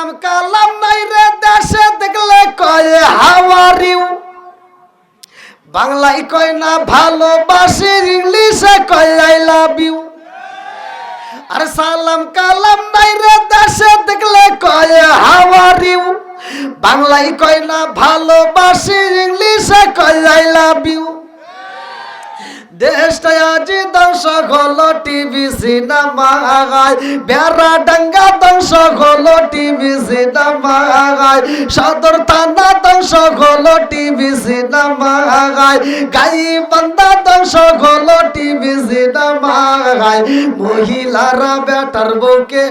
সালাম কালাম নাই রে দেশে দেখলে কয় হাওয়ারিউ বাংলায় কয় না, ভালোবাসি ইংলিশে কয় আই লাভ ইউ। আর সালাম, কালাম নাই রে দেশে দেখলে কয় হাওয়ারিউ বাংলায় কয় না, ভালোবাসি ইংলিশে কয় আই লাভ ইউ। দেশটা আজ দর্শক হলো টিভি, সিনেমা গায় বেড়া ডাঙ্গা দর্শক হলো টিভি, সিনেমা গায় সদর থানা দর্শক হলো টিভি, সিনেমা গায় গাই বান্দা দর্শক হলো টিভি, সিনেমা গায় মহিলারা বেটার বউকে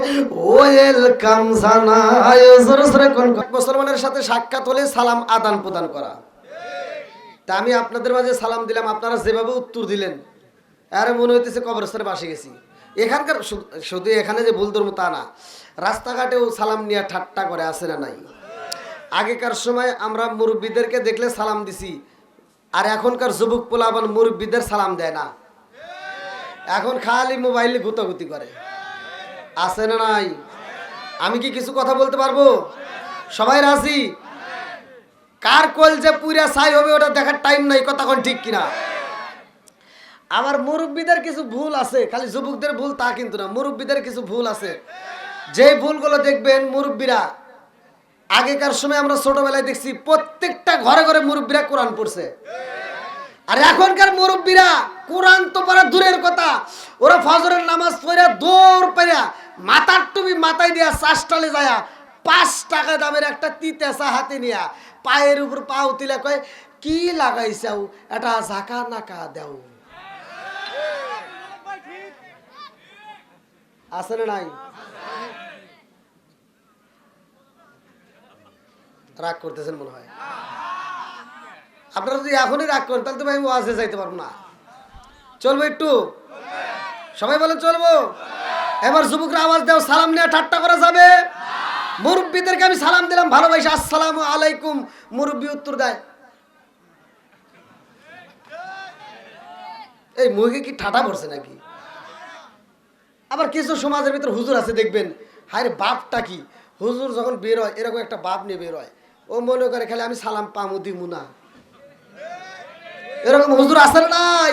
ওয়েলকাম জানায়। জোরে জোরে কোন মুসলমানের সাথে সাক্ষাৎ হলে সালাম আদান প্রদান করা। তা আমি আপনাদের মাঝে সালাম দিলাম, আপনারা যেভাবে উত্তর দিলেন, আরে মনে হইতেছে কবরস্থানে বাসে গেছি। এখানকার শুধু এখানে যে ভুল ধর্ম তা না, রাস্তাঘাটেও সালাম নিয়ে ঠাট্টা করে আসে না নাই? আগেকার সময় আমরা মুরব্বীদেরকে দেখলে সালাম দিছি, আর এখনকার যুবক পোলাবান মুরব্বীদের সালাম দেয় না। এখন খালি মোবাইলে গুতাগুতি করে। আছে না নাই? আমি কি কিছু কথা বলতে পারব? সবাই রাজি? কার কল যে পুরা ছাই হবে, ওটা দেখার টাইম নাই কতক্ষণ ঠিক কিনা? আমার মুরব্বীদের কিছু ভুল আছে, খালি যুবকদের ভুল তা কিন্তু না, মুরব্বীদের কিছু ভুল আছে। যে ভুলগুলো দেখবেন মুরব্বীরা, আগেকার সময় আমরা ছোটবেলায় দেখছি, প্রত্যেকটা ঘরে ঘরে মুরব্বীরা কোরআন পড়ছে। আর এখনকার মুরব্বীরা কোরআন তো পড়া দূরের কথা, ওরা ফজরের নামাজ পড়ে দৌড় পেরা মাথার টুপি মাথায় দিয়া চাষটালে যায় পাঁচ টাকা দামের একটা তিতেসা হাতে নিয়া পায়ের উপর পা উতিলে কয়, কি লাগাইছাও? এটা ঝাঁকা নাকা দেও। না নাই? রাগ করতেছেন মনে হয়। আপনারা যদি এখনই রাগ করেন, তাহলে তো ভাই ওয়াজে যাইতে পারব না। চলবো একটু? সবাই বলেন চলবো? এবার যুবকরা আওয়াজ দেও, সালাম নিয়ে ঠাট্টা করা যাবে? মুরব্বীদেরকে আমি সালাম দিলাম, ভালোবাসি। আসসালামু আলাইকুম, মুরব্বী উত্তর দেয়। এই মুখে কি ঠাটা পড়ছে নাকি? আবার কিছু সমাজের ভিতরে হুজুর আছে, দেখবেন। হায় বাপটা কি? হুজুর যখন বের হয়, এরকম একটা বাপ নিয়ে বের হয়। ও মনে করে, খালি আমি সালাম পামু, দিমু না। এরকম হুজুর আছে না নাই?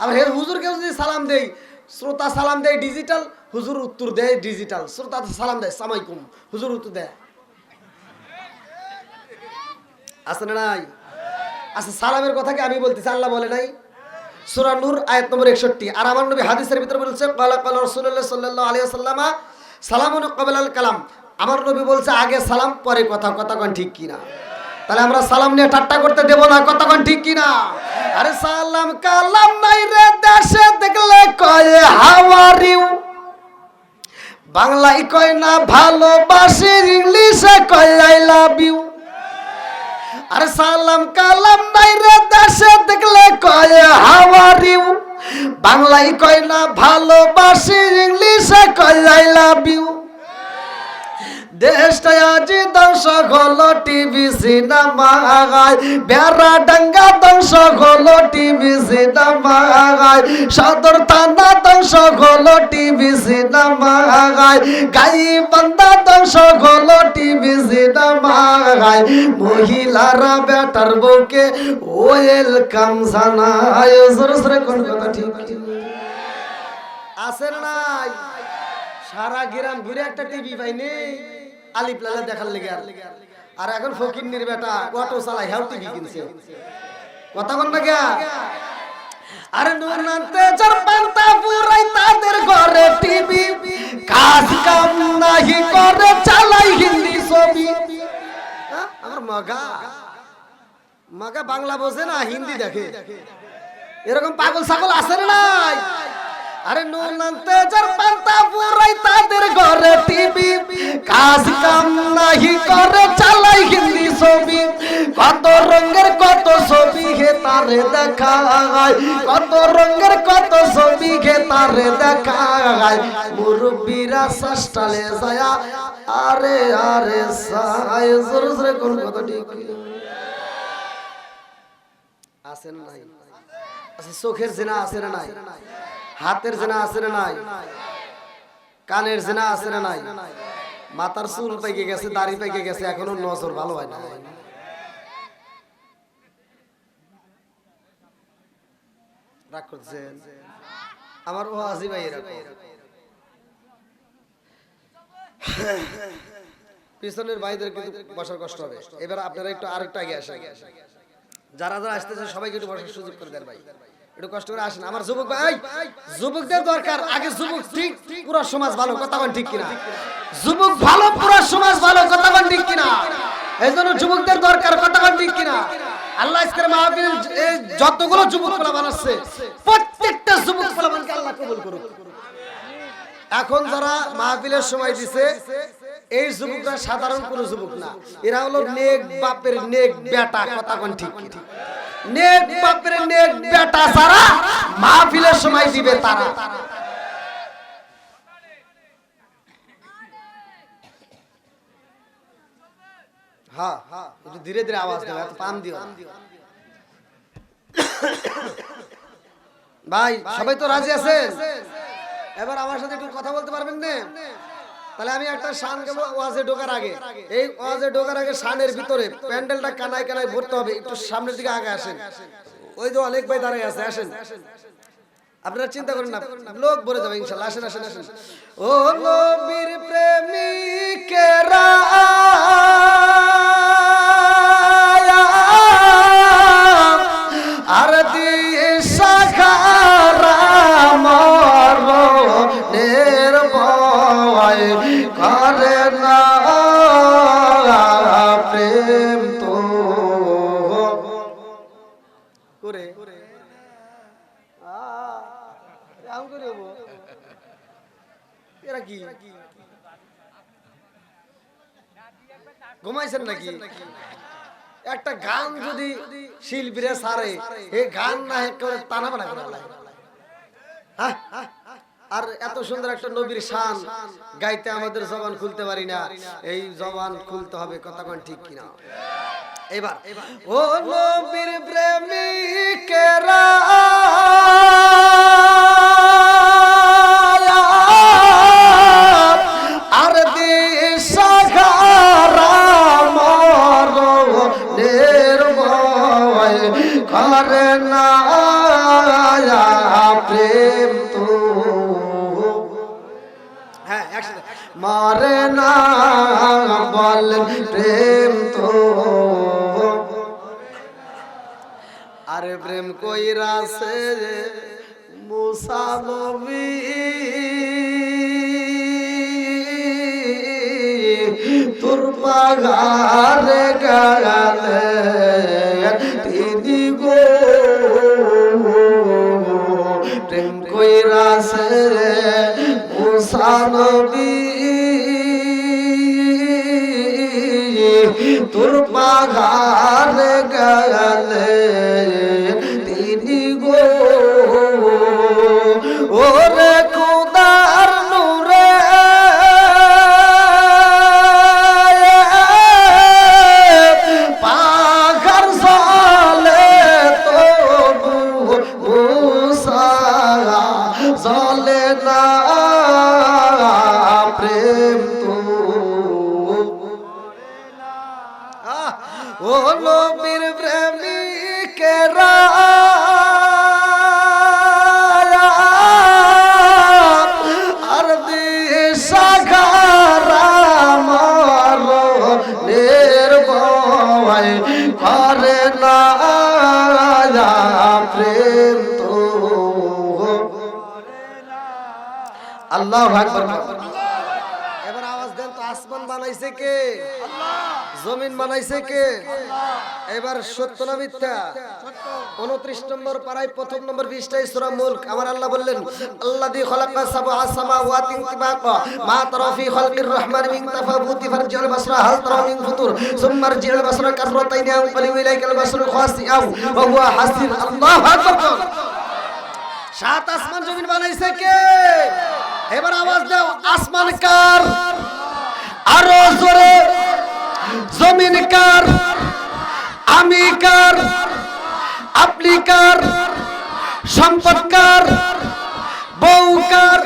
আবার হে হুজুরকে যদি সালাম দেই শ্রোতা সালাম দেয় ডিজিটাল হুজুর উত্তর দেয় ডিজিটাল শ্রোতা সালাম দেয় সামাইকুম হুজুর উত্তর দেয়। আছে না নাই? আচ্ছা সালামের কথা কি আমি বলতেছি? আল্লাহ বলে নাই। সূরা নূর, আয়াত নম্বর 61 আর আমার নবী হাদিসের ভিতরে বলছে সাল্লাল্লাহু আলাইহি ওয়াসাল্লামা সালামুন কালাম। আমার নবী বলছে, আগে সালাম, পরে কথা। কথা কোন ঠিক কিনা? তাহলে আমরা সালাম নিয়ে ঠাট্টা করতে দেব না, কতক্ষণ ঠিক কিনা? আরে সালাম কালাম নাই রে দেশে, দেখলে কয়ে হাওয়ার ইউ বাংলায় কয় না, ভালোবাসি ইংলিশে কয় আই লাভ ইউ। আরে সালাম কালাম নাই রে দেশে, দেখলে কয় হাওয়ার ইউ বাংলায় কয় না, ভালোবাসি ইংলিশে কয় আই লাভ ইউ। দেশটা আজ দর্শক হলো টিভি, সিনেমা গায় বেড়া ডাঙ্গা দর্শক হলো টিভি, সিনেমা গায় সদর থানা দর্শক হলো টিভি, সিনেমা গায় গাই বান্দা দর্শক হলো টিভি, সিনেমা গায় মহিলারা বেটার বউকে ওয়েলকাম জানায়। জোরে জোরে, কোন কথা ঠিক? আছে নাই? সারা গ্রাম ঘুরে একটা টিভি পাইনি? আলিপ লালা দেখার লেগে আর। এখন ফকির নির বেটা অটো চালাই হাউ টিভি কিনছে। কথা বল না গিয়া আরে নুনাতে চার পান্তা পুরাই তাদের ঘরে টিভি। কাজ কাম নাহি করে, চালাই হিন্দি ছবি। হ্যাঁ? আমার মগা। মগা বাংলা বোঝে না, হিন্দি দেখে। এরকম পাগল ছাগল আছে না নাই? আরে নুনান্তে চার পান্তা পুরাই কাজ কাম নাহি করে, চালাই হিন্দি ছবি। কত রঙের, কত ছবি হে তারে দেখায়। কত রঙের, কত ছবি হে তারে দেখায়। মুরব্বীরা সাস্টালে যায়, আরে আরে সাই জোরে জোরে কোন কথা ঠিক? আছে না নাই? আচ্ছা চোখের জেনা আছে না নাই? হাতের জেনা আছে না নাই? কানের জেনা আছে না নাই? মাথার চুল পেকে গেছে, দাড়ি পেকে গেছে, এখনও নজর ভালো হয় না। রাগ করছেন? আমার ও আজি ভাই পিছনের ভাইদের কিন্তু বসার কষ্ট হবে। এবার আপনারা একটু আরেকটু আগে যারা যারা আসতেছে, সবাইকে একটু বসার সুযোগ করে দেন ভাই। একটু কষ্ট করে আসেন। আমার যুবক ভাই যুবকদের দরকার। আগে যুবক ঠিক, পুরো সমাজ ভালো, কথা ঠিক কিনা? যুবক ভালো, পুরো সমাজ ভালো, কথা ঠিক কিনা? এই জন্য যুবকদের দরকার, কথা ঠিক কিনা? আল্লাহ আজকের মাহফিল যতগুলো যুবক বানাচ্ছে প্রত্যেকটা যুবক আল্লাহ কবুল করুক। এখন যারা মাহফিলের সময় দিছে, এই যুবকরা সাধারণ কোন যুবক না। এরা হলো নেক বাপের নেক বেটা, কথা কোন ঠিক কি? নেক বাপের নেক বেটা যারা মাহফিলের সময় দিবে তারা। ধীরে ধীরে আওয়াজ দেবে এত দিও। ভাই, সবাই তো রাজি আছেন? এবার আমার সাথে একটু কথা বলতে পারবেন না? তাহলে আমি একটা শান গাবো ওয়াজে ঢোকার আগে। এই ওয়াজে ঢোকার আগে শানের ভিতরে প্যান্ডেলটা কানায় কানায় ভরতে হবে, একটু সামনের দিকে আগে আসেন। ওই যে অনেক ভাই দাঁড়ায় আছে, আসেন। আপনারা চিন্তা করেন না, লোক ভরে যাবে ইনশাল্লাহ। আসেন আসেন আসেন। ও নবীর প্রেমিকেরা আম করে হব। এরা কি? ঘুমাইছেন নাকি? একটা গান যদি শিল্পীরা সারে এই গান না করে টানা বানা? আর এত সুন্দর একটা নবীর শান, গাইতে আমাদের জবান খুলতে পারি না। এই জবান খুলতে হবে, কথা কোন ঠিক কিনা? এবার, ও নবীর প্রেমিকেরা হ্যাঁ মারে না বলেন প্রেম তো। আরে প্রেম কইরাছে মুসা নবী। তোর পাগারে গালে আকবার এবার আওয়াজ দেন তো আসমান বানাইছে কে? জমিন বানাইছে কে? এবার সত্য না মিথ্যা? উনত্রিশ নম্বর পাড়ায় প্রথম নম্বর বিশটাই সুরা মুলক। আমার আল্লাহ বললেন আল্লাহ দি খলাকা সাবআ সামাওয়াতিন তিবাকা মা তারা ফি রহমান মিন তাফাবুতি ফারজিল বাসরা। হাল তারা মিন ফুতুর। সুম্মা রজিল বাসরা কাররাতাইন আও কলিউ ইলাইকাল বাসরু খাসিআও ওয়া হুয়া হাসির। আল্লাহু আকবার। সাত আসমান জমিন বানাইছে কে? এবার আওয়াজ দাও আসমান কার? আরও জোরে। জমিন কার? আমি কার? আপনি কার? সম্পদ কার? বউ কার?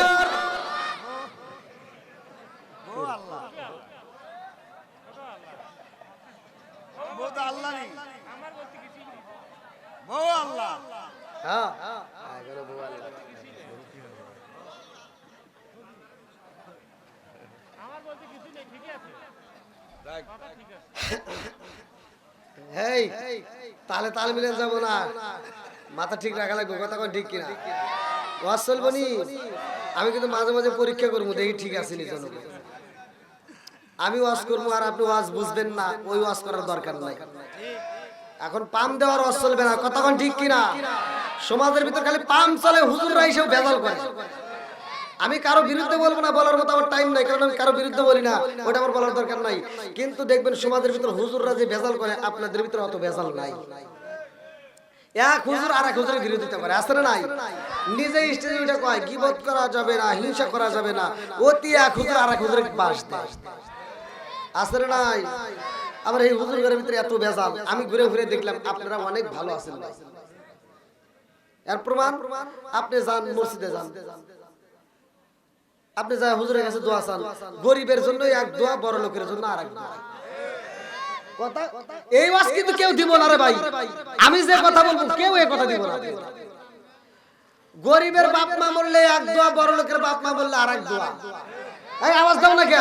আল্লাহ। হ্যাঁ। হেই তাহলে তাল মিলে যাব না। মাথা ঠিক রাখা লাগবে, কথা কোন ঠিক কিনা? ওয়াজ চলবো নি আমি কিন্তু মাঝে মাঝে পরীক্ষা করব, দেখি ঠিক আছে নি আমি ওয়াজ করব আর আপনি ওয়াজ বুঝবেন না, ওই ওয়াজ করার দরকার নাই। এখন পাম দেওয়ার ওয়াজ চলবে না কতক্ষণ ঠিক কিনা? সমাজের ভিতর খালি পাম চলে, হুজুররা এসেও বেজাল করে। আমি কারও বিরুদ্ধে বলব না, বলার মতো আমার টাইম নাই, কারণ আমি কারও বিরুদ্ধে বলি না। ওটা আমার বলার দরকার নাই। কিন্তু দেখবেন সমাজের ভিতর হুজুররা যে বেজাল করে, আপনাদের ভিতরে অত বেজাল নাই। এক হুজুর আর এক হুজুরের বিরোধিতা করে আসলে নাই? নিজে স্টেজে উঠে কয়, গিবত করা যাবে না, হিংসা করা যাবে না, অতি এক হুজুর আর এক হুজুরের দেয়। আসলে নাই? এই হুজুর ঘরের ভিতরে এত বেজাল আমি ঘুরে ঘুরে দেখলাম, আপনারা অনেক ভালো আছেন প্রমাণ, আপনি যান, মসজিদে যান। আপনি যা হুজুরের কাছে দোয়া চান, গরিবের জন্য এক দোয়া, বড় লোকের জন্য আর এক দোয়া। কথা এই ওয়াজ কিন্তু কেউ দিব না রে ভাই। আমি যে কথা বলব, কেউ এই কথা দিব না। গরিবের বাপ মা বললে এক দোয়া, বড় লোকের বাপ মা বললে আর এক দোয়া। এই আওয়াজ দাও না কে?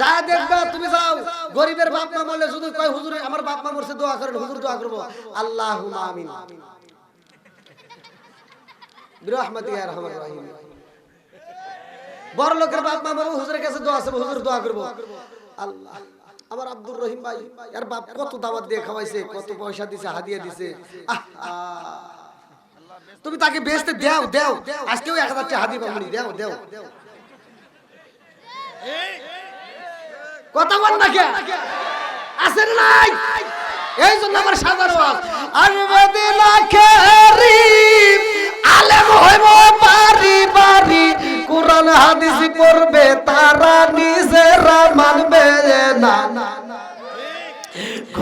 যা দেখবা, তুমি যাও। গরিবের বাপ মা বললে শুধু কয়, হুজুর, আমার বাপ মা মরছে, দোয়া করেন, হুজুর দোয়া করব। আল্লাহ আমিন। বিরহমাতি ইয়া রহমান রহিম। বড় লোকের বাপ মা বলব, হুজুরের কাছে দোয়া আছে, হুজুর দোয়া করব। আল্লাহ, আমার আব্দুর রহিম ভাই আর বাপ কত দাওয়াত দিয়ে খাওয়াইছে, কত পয়সা দিছে, হাদিয়া দিছে। তুমি তাকে বেচতে দেও দেও। আজকেও এক হাজার টাকা হাদিয়া পাবনি, দেও দেও। কথা বল না কে? আসেন নাই? এই জন্য আমার সাধারণ আর মদিনা খেরি আলেম হইব বাড়ি বাড়ি।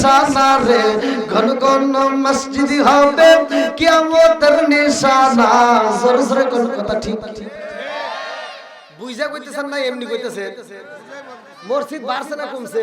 কিয়ামতের নিশানা রে ঘন ঘন মসজিদ হবে, কিয়ামতের নিশানা। জোরে জোরে কোন কথা ঠিক? বুঝা কইতেছেন না, এমনি কইতেছেন। মসজিদ বাড়ছে না কমছে?